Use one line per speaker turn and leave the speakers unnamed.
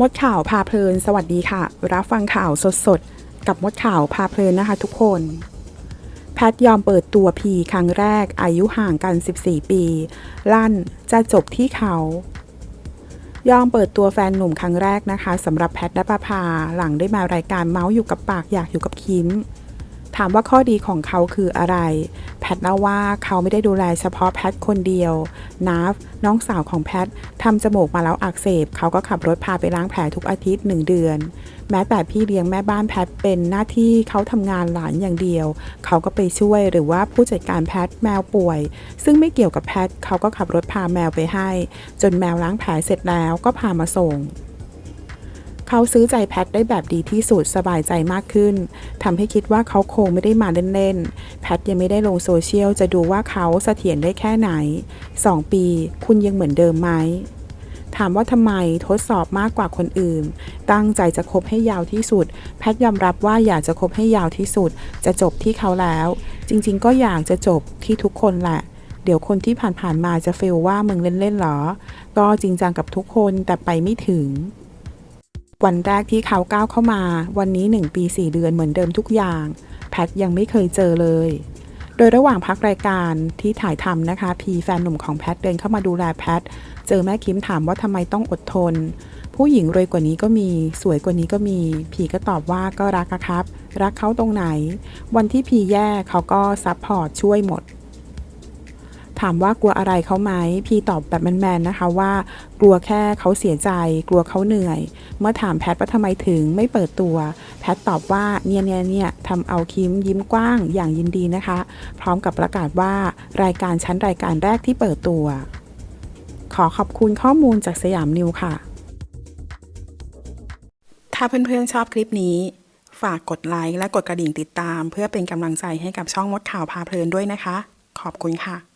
มดข่าวพาเพลิน สวัสดีค่ะ รับฟังข่าวสดๆ กับมดข่าวพาเพลินนะคะทุกคน แพทยอมเปิดตัวพีครั้งแรกอายุห่างกัน 14 ปี ลั่นจะจบที่เขา ยอมเปิดตัวแฟนหนุ่มครั้งแรกนะคะสำหรับแพทและปภาหลังได้มารายการเมาส์อยู่กับปากอยากอยู่กับคิม ถามว่าข้อดีของเขาคืออะไร แพทเล่าว่าเขาไม่ได้ดูแลเฉพาะแพทคนเดียวนาฟน้องสาวของแพททำจมูกมาแล้วอักเสบ เขาก็ขับรถพาไปล้างแผลทุกอาทิตย์หนึ่งเดือน แม้แต่พี่เลี้ยงแม่บ้านแพทเป็นหน้าที่เขาทำงานหลานอย่างเดียว เขาก็ไปช่วยหรือว่าผู้จัดการแพทแมวป่วย ซึ่งไม่เกี่ยวกับแพทเขาก็ขับรถพาแมวไปให้ จนแมวล้างแผลเสร็จแล้วก็พามาส่ง เขาซื้อใจแพทได้แบบดีที่สุดสบายใจมากขึ้นทำให้คิดว่าเขาคงไม่ได้มาเล่นๆ แพทยังไม่ได้ลงโซเชียลจะดูว่าเขาเสถียรได้แค่ไหน 2 ปี คุณยังเหมือนเดิมไหมถามว่าทำไมทดสอบมากกว่าคนอื่น ตั้งใจจะคบให้ยาวที่สุด แพทยอมรับว่าอยากจะคบให้ยาวที่สุด จะจบที่เขาแล้ว จริง ๆ ก็อยากจะจบที่ทุกคนแหละ เดี๋ยวคนที่ผ่านๆมาจะเฟลว่ามึงเล่นๆหรอ ก็จริงจังกับทุกคนแต่ไปไม่ถึง วันแรกที่เขาก้าวเข้ามา วันนี้ 1 ปี 4 เดือนเหมือนเดิมทุกอย่าง แพทยังไม่เคยเจอเลย โดยระหว่างพักรายการที่ถ่ายทำนะคะ พีแฟนหนุ่มของแพทเดินเข้ามาดูแลแพท เจอแม่คิมถามว่าทำไมต้องอดทน ผู้หญิงรวยกว่านี้ก็มี สวยกว่านี้ก็มี พีก็ตอบว่าก็รักครับ รักเขาตรงไหน วันที่พีแย่เขาก็ซัพพอร์ตช่วยหมด ถามว่ากลัวอะไรเขาไหมพีตอบแบบแมนๆนะคะว่า กลัวแค่เขาเสียใจ กลัวเขาเหนื่อย เมื่อถามแพทว่าทำไมถึงไม่เปิดตัว แพทตอบว่าเนี่ยเนี่ยเนี่ยทำเอาคิมยิ้มกว้างอย่างยินดีนะคะ พร้อมกับประกาศว่ารายการชั้นรายการแรกที่เปิดตัว ขอขอบคุณข้อมูลจากสยามนิวค่ะ ถ้าเพื่อนๆชอบคลิปนี้ฝากกดไลค์และกดกระดิ่งติดตาม เพื่อเป็นกำลังใจให้กับช่องมดข่าวพาเพลินด้วยนะคะ ขอบคุณค่ะ